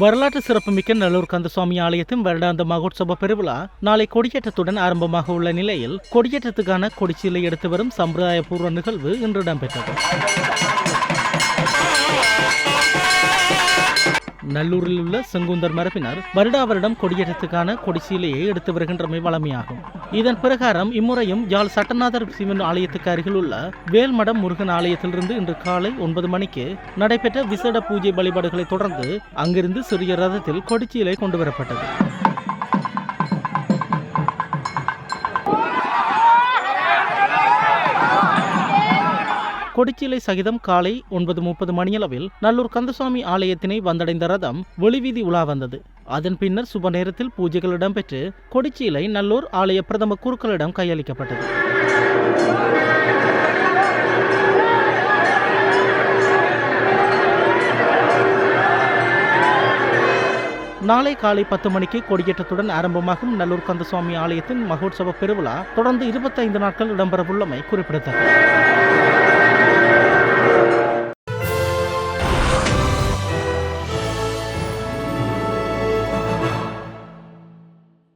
வரலாற்று சிறப்புமிக்க நல்லூர் கந்தசுவாமி ஆலயத்தின் வருடாந்த மகோத்சவ பெருவிழா நாளை கொடியேற்றத்துடன் ஆரம்பமாக உள்ள நிலையில் கொடியேற்றத்துக்கான கொடிச்சீலை எடுத்து வரும் சம்பிரதாயபூர்வ நிகழ்வு இன்று இடம்பெற்றது. நல்லூரில் உள்ள செங்குந்தர் மரபினர் வருடா வருடம் கொடியேற்றத்துக்கான கொடிச்சீலையை எடுத்து வருகின்றமை வளமையாகும் இதன் பிரகாரம் இம்முறையும் யாழ் சட்டநாதர் சிவன் ஆலயத்துக்கு அருகில் உள்ள வேல்மடம் முருகன் ஆலயத்திலிருந்து இன்று காலை ஒன்பது மணிக்கு நடைபெற்ற விசேட பூஜை வழிபாடுகளை தொடர்ந்து அங்கிருந்து சிறிய ரதத்தில் கொடிச்சியிலை கொண்டு வரப்பட்டது கொடிச்சிலை சகிதம் காலை ஒன்பது முப்பது மணியளவில் நல்லூர் கந்தசுவாமி ஆலயத்தினை வந்தடைந்த ரதம் வெளிவீதி உலா வந்தது. அதன் பின்னர் சுப நேரத்தில் பூஜைகள் இடம்பெற்று கொடிச்சீலை நல்லூர் ஆலய பிரதம குருக்களிடம் கையளிக்கப்பட்டது. நாளை காலை பத்து மணிக்கு கொடியேற்றத்துடன் ஆரம்பமாகும் நல்லூர் கந்தசுவாமி ஆலயத்தின் மகோத்சவ பெருவிழா தொடர்ந்து இருபத்தைந்து நாட்கள் இடம்பெறவுள்ளமை குறிப்பிடத்தக்கது.